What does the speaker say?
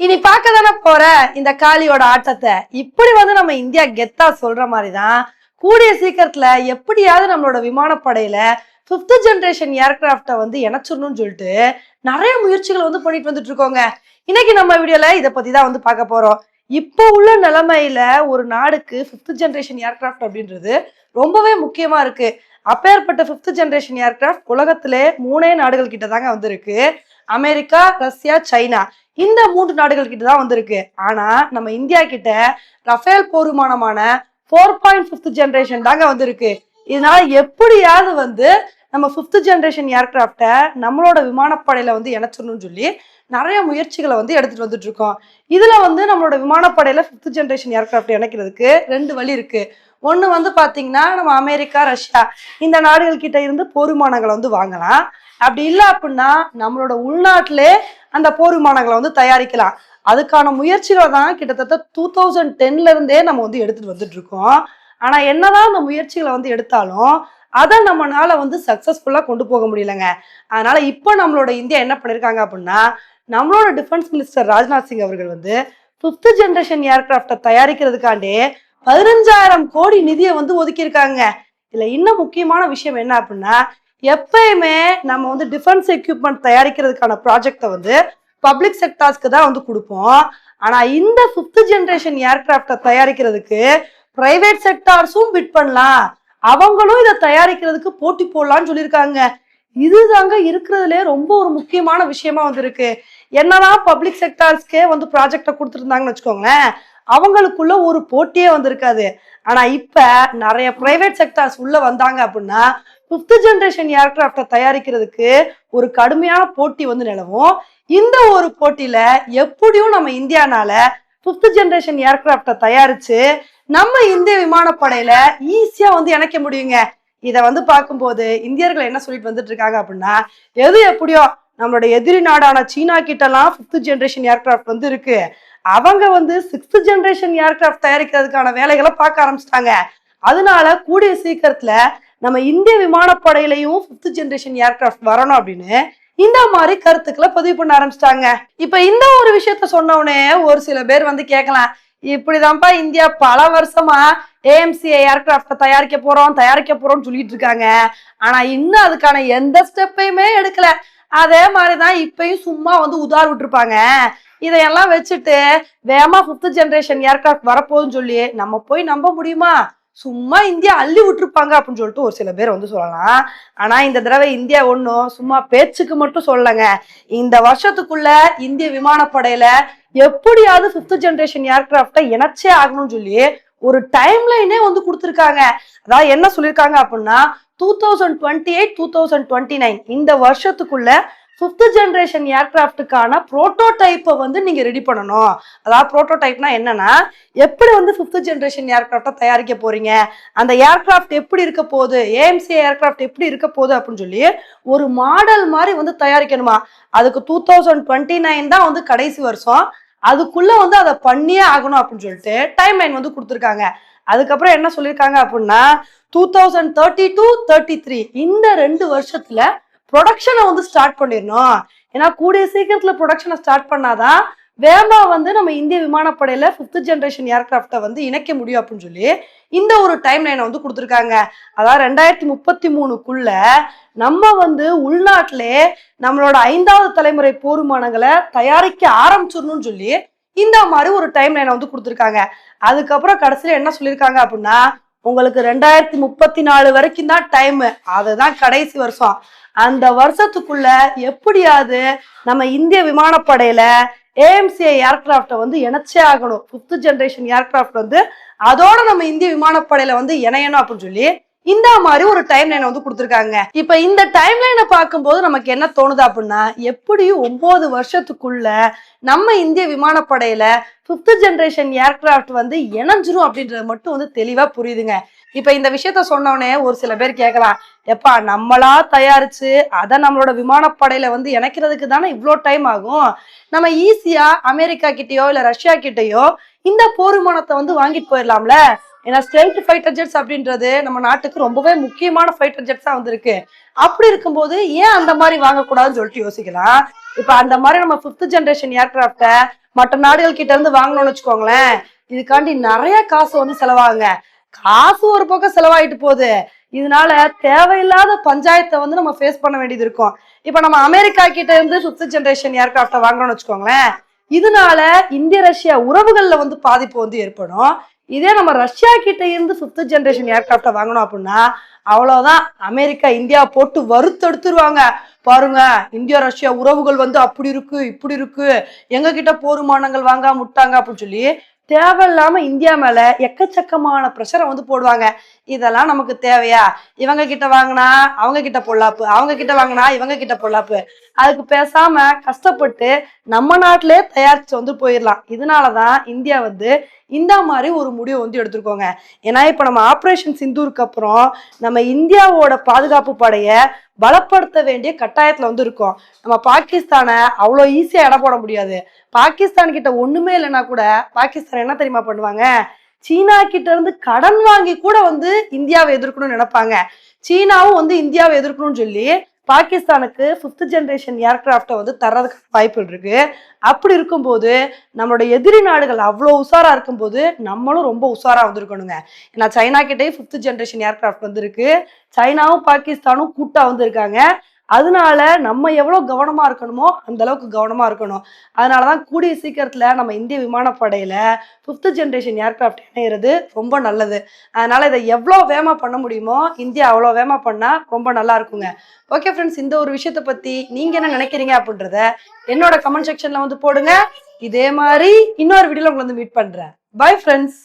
இனி பார்க்க தானே போற இந்த காளியோட ஆட்டத்தை? இப்படி வந்து நம்ம இந்தியா கெத்தா சொல்ற மாதிரி தான் கூடிய சீக்கிரத்துல எப்படியாவது நம்மளோட விமானப்படையில ஃபிஃப்த் ஜென்ரேஷன் ஏர்கிராஃப்டை வந்து இணைச்சிடணும்னு சொல்லிட்டு நிறைய முயற்சிகள் வந்து பண்ணிட்டு வந்துட்டு இருக்கோங்க. இன்னைக்கு நம்ம வீடியோல இதை பத்தி தான் வந்து பார்க்க போறோம். இப்போ உள்ள நிலைமையில ஒரு நாடுக்கு ஃபிஃப்த் ஜென்ரேஷன் ஏர்கிராஃப்ட் அப்படின்றது ரொம்பவே முக்கியமா இருக்கு. அப்பேற்பட்ட ஃபிஃப்த் ஜென்ரேஷன் ஏர்கிராஃப்ட் உலகத்திலே மூணே நாடுகள் கிட்ட தாங்க வந்திருக்கு. America Russia China. இந்த மூன்று நாடுகள் கிட்ட தான் வந்திருக்கு. ஆனா நம்ம இந்தியா கிட்ட ரஃபேல் போர் விமானமான ஃபோர் பாயிண்ட் ஃபிஃப்த் ஜென்ரேஷன் தாங்க வந்திருக்கு. இதனால எப்படியாவது வந்து நம்ம ஃபிஃப்த் ஜென்ரேஷன் ஏர்கிராஃப்டை நம்மளோட விமானப்படையில வந்து இணைச்சிடணும்னு சொல்லி நிறைய முயற்சிகளை வந்து எடுத்துட்டு வந்துட்டு இருக்கோம். இதுல வந்து நம்மளோட விமானப்படையில ஃபிஃப்த் ஜென்ரேஷன் ஏர்கிராஃப்ட் இணைக்கிறதுக்கு ரெண்டு வழி இருக்கு. ஒன்று வந்து பார்த்தீங்கன்னா நம்ம அமெரிக்கா ரஷ்யா இந்த நாடுகள் கிட்ட இருந்து போருமானங்களை வந்து வாங்கலாம். அப்படி இல்லை அப்படின்னா நம்மளோட உள்நாட்டிலே அந்த போருமானங்களை வந்து தயாரிக்கலாம். அதுக்கான முயற்சிகளை தான் கிட்டத்தட்ட டூ தௌசண்ட் டென்ல இருந்தே நம்ம வந்து எடுத்துட்டு வந்துட்டு இருக்கோம். ஆனா என்னதான் அந்த முயற்சிகளை வந்து எடுத்தாலும் அதை நம்மனால வந்து சக்ஸஸ்ஃபுல்லாக கொண்டு போக முடியலங்க. அதனால இப்போ நம்மளோட இந்தியா என்ன பண்ணியிருக்காங்க அப்படின்னா நம்மளோட டிஃபென்ஸ் மினிஸ்டர் ராஜ்நாத் சிங் அவர்கள் வந்து ஃபிஃப்த் ஜென்ரேஷன் ஏர்கிராஃப்டை தயாரிக்கிறதுக்காண்டே பதினஞ்சாயிரம் கோடி நிதியை வந்து ஒதுக்கியிருக்காங்க. இதுல இன்னும் முக்கியமான விஷயம் என்ன அப்படின்னா எப்பயுமே நம்ம வந்து டிஃபென்ஸ் எக்யூப்மெண்ட் தயாரிக்கிறதுக்கான ப்ராஜெக்டை வந்து பப்ளிக் செக்டார்ஸ்க்கு தான் வந்து கொடுப்போம். ஆனா இந்த ஃபிஃப்த் ஜென்ரேஷன் ஏர்கிராஃப்டை தயாரிக்கிறதுக்கு பிரைவேட் செக்டார்ஸும் பிட் பண்ணலாம். அவங்களும் இதை தயாரிக்கிறதுக்கு போட்டி போடலாம்னு சொல்லியிருக்காங்க. இதுதாங்க இருக்கிறதுலே ரொம்ப ஒரு முக்கியமான விஷயமா வந்திருக்கு. என்னதான் பப்ளிக் செக்டார்ஸ்க்கே வந்து ப்ராஜெக்டை கொடுத்துருந்தாங்கன்னு வச்சுக்கோங்களேன் அவங்களுக்குள்ள ஒரு போட்டியே வந்திருக்காது. ஆனா இப்ப நிறைய பிரைவேட் செக்டார்ஸ் உள்ள வந்தாங்க அப்படின்னா ஃபிஃப்த் ஜென்ரேஷன் ஏர்கிராஃப்டை தயாரிக்கிறதுக்கு ஒரு கடுமையான போட்டி வந்து நிலவும். இந்த ஒரு போட்டியில எப்படியும் நம்ம இந்தியானால ஃபிஃப்த் ஜென்ரேஷன் ஏர்கிராஃப்டை தயாரிச்சு நம்ம இந்திய விமானப்படையில ஈஸியா வந்து இணைக்க முடியுங்க. இதை வந்து பார்க்கும்போது இந்தியர்கள் என்ன சொல்லிட்டு வந்துட்டு இருக்காங்க அப்படின்னா எது எப்படியோ நம்மளோட எதிரி நாடான சீனா கிட்டலாம் ஃபிஃப்த் ஜென்ரேஷன் ஏர்கிராஃப்ட் வந்து இருக்கு. அவங்க வந்து சிக்ஸ்த் ஜென்ரேஷன் ஏர்கிராஃப்ட் தயாரிக்கிறதுக்கான வேலைகளை பார்க்க ஆரம்பிச்சிட்டாங்க. அதனால கூடிய சீக்கிரத்துல நம்ம இந்திய விமானப்படையிலையும் ஃபிஃப்த் ஜென்ரேஷன் ஏர்கிராஃப்ட் வரணும் அப்படின்னு இந்த மாதிரி கருத்துக்களை பதிவு பண்ண ஆரம்பிச்சிட்டாங்க. இப்ப இந்த ஒரு விஷயத்த சொன்னவுடனே ஒரு சில பேர் வந்து கேட்கலாம் இப்படிதான்ப்பா இந்தியா பல வருஷமா ஏஎம்சிஐ ஏர்கிராஃப்ட தயாரிக்க போறோம் தயாரிக்க போறோம்னு சொல்லிட்டு இருக்காங்க. ஆனா இன்னும் அதுக்கான எந்த ஸ்டெப்பையுமே எடுக்கல. அதே மாதிரிதான் இப்பயும் சும்மா வந்து உதார் விட்டுருப்பாங்க. இதையெல்லாம் வச்சுட்டு வேகமா ஃபிஃப்த் ஜென்ரேஷன் ஏர்கிராஃப்ட் வரப்போகுதுன்னு சொல்லி நம்ம போய் நம்ப முடியுமா? சும்மா இந்தியா அள்ளி விட்டுருப்பாங்க அப்படின்னு சொல்லிட்டு ஒரு சில பேர் வந்து சொல்லலாம். ஆனா இந்த தடவை இந்தியா ஒன்றும் சும்மா பேச்சுக்கு மட்டும் சொல்லலைங்க. இந்த வருஷத்துக்குள்ள இந்திய விமானப்படையில எப்படியாவது ஃபிஃப்த் ஜென்ரேஷன் ஏர்கிராஃப்டை இணைச்சே ஆகணும்னு சொல்லி ஒரு டைம் லைனே வந்து கொடுத்துருக்காங்க. அதாவது என்ன சொல்லியிருக்காங்க அப்படின்னா two thousand twenty eight two thousand twenty nine இந்த வருஷத்துக்குள்ள ஃபிஃப்த் ஜென்ரேஷன் ஏர்கிராஃப்ட்டுக்கான ப்ரோட்டோடைப்பை வந்து நீங்கள் ரெடி பண்ணணும். அதாவது ப்ரோட்டோடைப்னா என்னன்னா எப்படி வந்து ஃபிஃப்த் ஜென்ரேஷன் ஏர்கிராஃப்டை தயாரிக்க போகிறீங்க அந்த ஏர்கிராஃப்ட் எப்படி இருக்க போகுது? ஏஎம்சி ஏர்கிராஃப்ட் எப்படி இருக்க போகுது அப்படின்னு சொல்லி ஒரு மாடல் மாதிரி வந்து தயாரிக்கணுமா? அதுக்கு டூ தௌசண்ட் டுவெண்ட்டி நைன் தான் வந்து கடைசி வருஷம். அதுக்குள்ளே வந்து அதை பண்ணியே ஆகணும் அப்படின்னு சொல்லிட்டு டைம் லைன் வந்து கொடுத்துருக்காங்க. அதுக்கப்புறம் என்ன சொல்லியிருக்காங்க அப்படின்னா two thousand thirty two thirty three இந்த ரெண்டு வருஷத்தில் ப்ரொடக்ஷனை வந்து ஸ்டார்ட் பண்ணிடணும். ஏன்னா கூடிய சீக்கிரத்துல ப்ரொடக்ஷனை ஸ்டார்ட் பண்ணாதான் வேகமா வந்து நம்ம இந்திய விமானப்படையில ஃபிஃப்த் ஜென்ரேஷன் ஏர்கிராஃப்டை வந்து இணைக்க முடியும் அப்படின்னு சொல்லி இந்த ஒரு டைம் லைனை வந்து கொடுத்துருக்காங்க. அதாவது ரெண்டாயிரத்தி முப்பத்தி மூணுக்குள்ள நம்ம வந்து உள்நாட்டிலே நம்மளோட ஐந்தாவது தலைமுறை போர் விமானங்களை தயாரிக்க ஆரம்பிச்சிடணும்னு சொல்லி இந்த மாதிரி ஒரு டைம் லைனை வந்து கொடுத்துருக்காங்க. அதுக்கப்புறம் கடைசியில் என்ன சொல்லியிருக்காங்க அப்படின்னா உங்களுக்கு ரெண்டாயிரத்தி முப்பத்தி நாலு வரைக்கும் தான் டைம் அதுதான் கடைசி வருஷம். அந்த வருஷத்துக்குள்ள எப்படியாவது நம்ம இந்திய விமானப்படையில ஏஎம்சிஐ ஏர்கிராஃப்டை வந்து இணைச்சே ஆகணும். ஃபிஃப்த் ஜென்ரேஷன் ஏர்கிராஃப்ட் வந்து அதோட நம்ம இந்திய விமானப்படையில வந்து இணையணும் அப்படின்னு சொல்லி இந்த மாதிரி ஒரு டைம் லைனை வந்து கொடுத்துருக்காங்க. இப்ப இந்த டைம் லைனை பார்க்கும்போது நமக்கு என்ன தோணுது அப்படின்னா எப்படியும் ஒன்பது வருஷத்துக்குள்ள நம்ம இந்திய விமானப்படையில ஃபிஃப்த் ஜென்ரேஷன் ஏர்கிராஃப்ட் வந்து இணைஞ்சிரும் அப்படின்றது மட்டும் வந்து தெளிவா புரியுதுங்க. இப்ப இந்த விஷயத்த சொன்னோடனே ஒரு சில பேர் கேட்கலாம் எப்பா நம்மளா தயாரிச்சு அதை நம்மளோட விமானப்படையில வந்து இணைக்கிறதுக்கு தானே இவ்வளோ டைம் ஆகும்? நம்ம ஈஸியா அமெரிக்கா கிட்டயோ இல்ல ரஷ்யா கிட்டயோ இந்த போர் விமானத்தை வந்து வாங்கிட்டு போயிடலாம்ல? ஏன்னா ஸ்டெல்த் ஃபைட்டர் ஜெட்ஸ் அப்படின்றது நம்ம நாட்டுக்கு ரொம்பவே முக்கியமான ஃபைட்டர் ஜெட்ஸா வந்திருக்கு. அப்படி இருக்கும்போது ஏன் அந்த மாதிரி வாங்கக்கூடாதுன்னு சொல்லிட்டு யோசிக்கலாம். இப்ப அந்த மாதிரி நம்ம பிப்த் ஜென்ரேஷன் ஏர்கிராப்ட மற்ற நாடுகள் கிட்ட இருந்து வாங்கணும்னு வச்சுக்கோங்களேன் இதுக்காண்டி நிறைய காசு வந்து செலவாகுங்க. காசு ஒரு பக்கம் செலவாயிட்டு போகுது. இதனால தேவையில்லாத பஞ்சாயத்தை வந்து நம்ம ஃபேஸ் பண்ண வேண்டியது இருக்கும். இப்போ நம்ம அமெரிக்கா கிட்ட இருந்து ஃபிஃப்த் ஜென்ரேஷன் ஏர்கிராஃப்டை வாங்குறோம்னு வச்சுக்கோங்களேன் இதனால இந்திய ரஷ்யா உறவுகள்ல வந்து பாதிப்பு வந்து ஏற்படும். இதே நம்ம ரஷ்யா கிட்ட இருந்து ஃபிஃப்த் ஜென்ரேஷன் ஏர்கிராஃப்டை வாங்கணும் அப்படின்னா அவ்வளவுதான். அமெரிக்கா இந்தியா போட்டு வறுத்தெடுத்துருவாங்க. பாருங்க இந்தியா ரஷ்யா உறவுகள் வந்து அப்படி இருக்கு இப்படி இருக்கு. எங்க கிட்ட போருமானங்கள் வாங்காம விட்டாங்க அப்படின்னு சொல்லி தேவையில்லாம இந்தியா மேல எக்கச்சக்கமான ப்ரெஷரை வந்து போடுவாங்க. இதெல்லாம் நமக்கு தேவையா? இவங்க கிட்ட வாங்கினா அவங்க கிட்ட பொல்லாப்பு அவங்க கிட்ட வாங்கினா இவங்க கிட்ட பொல்லாப்பு. அதுக்கு பேசாம கஷ்டப்பட்டு நம்ம நாட்டிலே தயாரிச்சு வந்து போயிடலாம் இதனாலதான் இந்தியா வந்து இந்த மாதிரி ஒரு முடிவு வந்து எடுத்திருக்கோங்க. ஏன்னா இப்ப நம்ம ஆப்ரேஷன் சிந்தூருக்கு அப்புறம் நம்ம இந்தியாவோட பாதுகாப்பு படைய பலப்படுத்த வேண்டிய கட்டாயத்துல வந்து இருக்கோம் நம்ம பாகிஸ்தானை அவ்வளோ ஈஸியா எடை போட முடியாது. பாகிஸ்தான் கிட்ட ஒண்ணுமே இல்லைன்னா கூட பாகிஸ்தான் என்ன தெரியுமா பண்ணுவாங்க? சீனா கிட்ட இருந்து கடன் வாங்கி கூட வந்து இந்தியாவை எதிர்க்கணும்னு நினைப்பாங்க. சீனாவும் வந்து இந்தியாவை எதிர்க்கணும்னு சொல்லி பாகிஸ்தானுக்கு ஃபிஃப்த் ஜென்ரேஷன் ஏர்கிராஃப்டை வந்து தர்றதுக்கு வாய்ப்புகள் இருக்கு. அப்படி இருக்கும்போது நம்மளோட எதிரி நாடுகள் அவ்வளோ உஷாரா இருக்கும்போது நம்மளும் ரொம்ப உஷாரா வந்திருக்கணுங்க. ஏன்னா சைனா கிட்டே ஃபிஃப்த் ஜென்ரேஷன் ஏர்கிராஃப்ட் வந்திருக்கு. சைனாவும் பாகிஸ்தானும் கூட்டா வந்திருக்காங்க. அதனால நம்ம எவ்வளோ கவனமாக இருக்கணுமோ அந்த அளவுக்கு கவனமாக இருக்கணும். அதனால தான் கூடிய சீக்கிரத்தில் நம்ம இந்திய விமானப்படையில் ஃபிஃப்த்து ஜென்ரேஷன் ஏர்க்ராஃப்ட் இணையிறது ரொம்ப நல்லது. அதனால் இதை எவ்வளோ வேகமாக பண்ண முடியுமோ இந்தியா அவ்வளோ வேகமாக பண்ணால் ரொம்ப நல்லா இருக்குங்க. ஓகே ஃப்ரெண்ட்ஸ் இந்த ஒரு விஷயத்தை பற்றி நீங்கள் என்ன நினைக்கிறீங்க அப்படின்றத என்னோட கமெண்ட் செக்ஷனில் வந்து போடுங்க. இதே மாதிரி இன்னொரு வீடியோவில் உங்களை வந்து மீட் பண்ணுறேன் பை ஃப்ரெண்ட்ஸ்